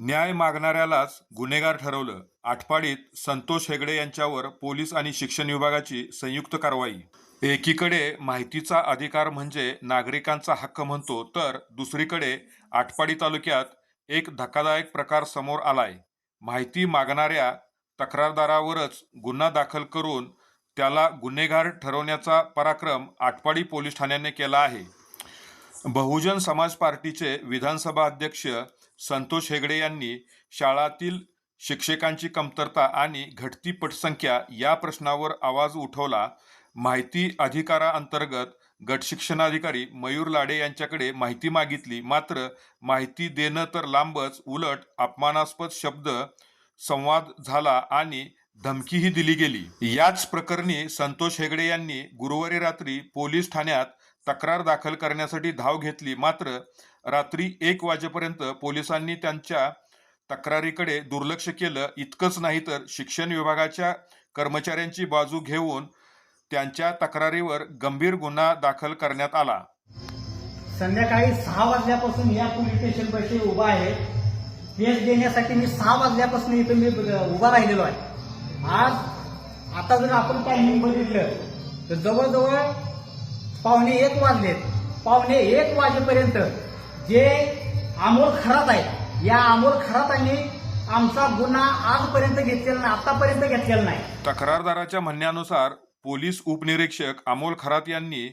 न्याय मागणाऱ्यालाच गुन्हेगार ठरवलं. आठपाडीत संतोष हेगडे यांच्यावर पोलीस आणि शिक्षण विभागाची संयुक्त कारवाई. एकीकडे माहितीचा अधिकार म्हणजे नागरिकांचा हक्क म्हणतो तर दुसरीकडे आटपाडी तालुक्यात एक धक्कादायक प्रकार समोर आलाय. माहिती मागणाऱ्या तक्रारदारावरच गुन्हा दाखल करून त्याला गुन्हेगार ठरवण्याचा पराक्रम आटपाडी पोलीस ठाण्याने केला आहे. बहुजन समाज पार्टीचे विधानसभा अध्यक्ष संतोष हेगडे यांनी शाळातील शिक्षकांची कमतरता आणि घटती पटसंख्या या प्रश्नावर आवाज उठवला. माहिती अधिकाराअंतर्गत गट शिक्षणाधिकारी मयूर लाडे यांच्याकडे माहिती मागितली. मात्र माहिती देणं तर लांबच उलट अपमानास्पद शब्द संवाद झाला आणि धमकीही दिली गेली. याच प्रकरणी संतोष हेगडे यांनी गुरुवारी रात्री पोलीस ठाण्यात तक्रार दाखल करण्यासाठी धाव घेतली. मात्र रात्री एक वाजेपर्यंत पोलिसांनी त्यांच्या तक्रारीकडे दुर्लक्ष केलं. इतकंच नाही तर शिक्षण विभागाच्या कर्मचाऱ्यांची बाजू घेऊन त्यांच्या तक्रारीवर गंभीर गुन्हा दाखल करण्यात आला. संध्याकाळी सहा वाजल्यापासून या पोलीस स्टेशन पैसे उभा आहे. केस देण्यासाठी मी सहा वाजल्यापासून इथं मी उभा राहिलेलो आहे. आज आता जर आपण टायमिंग बघितलं तर जवळजवळ पावणे एक वाजलेत. पावणे एक वाजेपर्यंत जे अमोल खरात आहे या अमोल खरातांनी आमचा गुन्हा आजपर्यंत घेतलेला नाही आतापर्यंत घेतलेला नाही. तक्रारदाराच्या म्हणण्यानुसार पोलीस उपनिरीक्षक अमोल खरात यांनी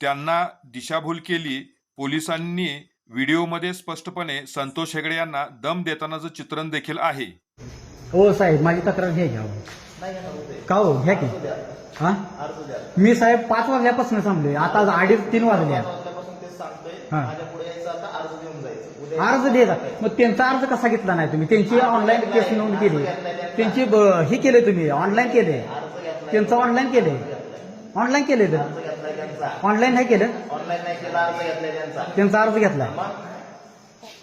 त्यांना दिशाभूल केली. पोलिसांनी व्हिडिओमध्ये स्पष्टपणे संतोष हेगडे यांना दम देतानाचं चित्रण देखील आहे. हो साहेब माझी तक्रार घ्या घ्या. का हो? घ्या की. हा? मी साहेब पाच वाजल्यापासून थांबलोय. आता अडीच तीन वाजल्या हा. अर्ज द्यायचा मग त्यांचा अर्ज कसा घेतला नाही तुम्ही? त्यांची ऑनलाईन केस नोंद केली. त्यांची हे केले तुम्ही. ऑनलाईन केले त्यांचं ऑनलाईन केले ऑनलाईन केले तर. ऑनलाईन नाही केलं? त्यांचा. अर्ज घेतला.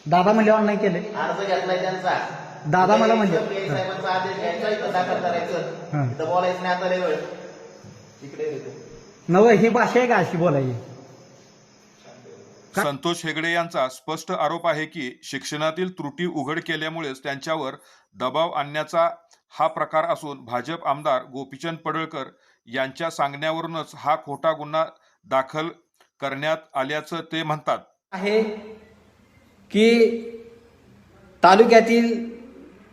दादा म्हणले ऑनलाईन केले अर्ज घेतलाय त्यांचा. दादा मला म्हणजे पीआय साहेबांचा आदेश घ्यायचा इथं दाखल करायचं. इथं बोलायचं नाही आता लय वेळ. इकडे येतो. नव ही भाषा आहे का अशी बोलायची? संतोष हेगडे यांचा स्पष्ट आरोप आहे की शिक्षणातील त्रुटी उघड केल्यामुळेच त्यांच्यावर दबाव आणण्याचा हा प्रकार असून भाजप आमदार गोपीचंद पडळकर यांच्या सांगण्यावरूनच हा खोटा गुन्हा दाखल करण्यात आल्याचं ते म्हणतात. आहे की तालुक्यातील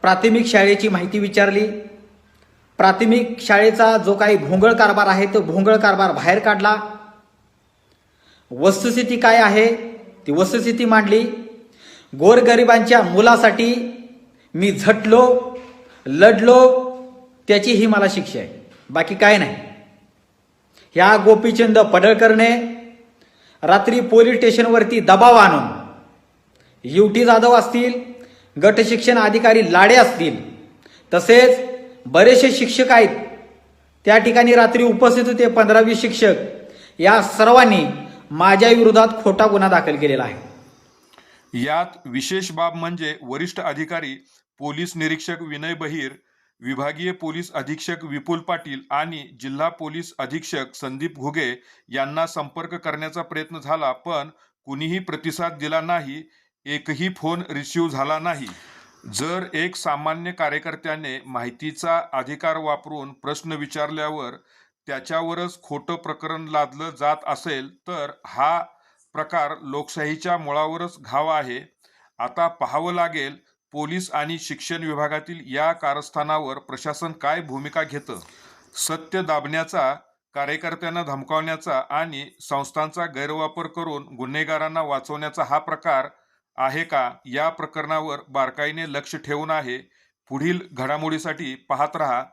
प्राथमिक शाळेची माहिती विचारली. प्राथमिक शाळेचा जो काही भोंगळ कारभार आहे तो भोंगळ कारभार बाहेर काढला. वस्तुस्थिती काय आहे? ती वस्तुस्थिती मांडली. गोरगरिबांच्या मुलासाठी मी झटलो लढलो त्याची ही मला शिक्षा आहे. बाकी काय नाही. ह्या गोपीचंद पडळकरने रात्री पोलीस स्टेशनवरती दबाव आणून युटी जाधव असतील गट शिक्षण अधिकारी लाडे असतील. तसेच बरेचसे शिक्षक आहेत. त्या ठिकाणी रात्री उपस्थित होते पंधरावी शिक्षक. या सर्वांनी माझ्या विरोधात खोटा गुन्हा दाखल केलेला आहे. यात विशेष बाब म्हणजे वरिष्ठ अधिकारी पोलीस निरीक्षक विनय बहिर विभागीय पोलीस अधीक्षक विपुल पाटील आणि जिल्हा पोलीस अधीक्षक संदीप घुगे यांना संपर्क करण्याचा प्रयत्न झाला पण कुणीही प्रतिसाद दिला नाही. एकही फोन रिसिव्ह झाला नाही. जर एक सामान्य कार्यकर्त्याने माहितीचा अधिकार वापरून प्रश्न विचारल्यावर त्याच्यावरच खोटं प्रकरण लादलं जात असेल तर हा प्रकार लोकशाहीच्या मुळावरच घाव आहे. आता पाहावं लागेल पोलीस आणि शिक्षण विभागातील या कारस्थानावर प्रशासन काय भूमिका घेतं? सत्य दाबण्याचा कार्यकर्त्यांना धमकावण्याचा आणि संस्थांचा गैरवापर करून गुन्हेगारांना वाचवण्याचा हा प्रकार आहे का? या प्रकरणावर बारकाईने लक्ष ठेवून आहे. पुढील घडामोडीसाठी पाहत रहा.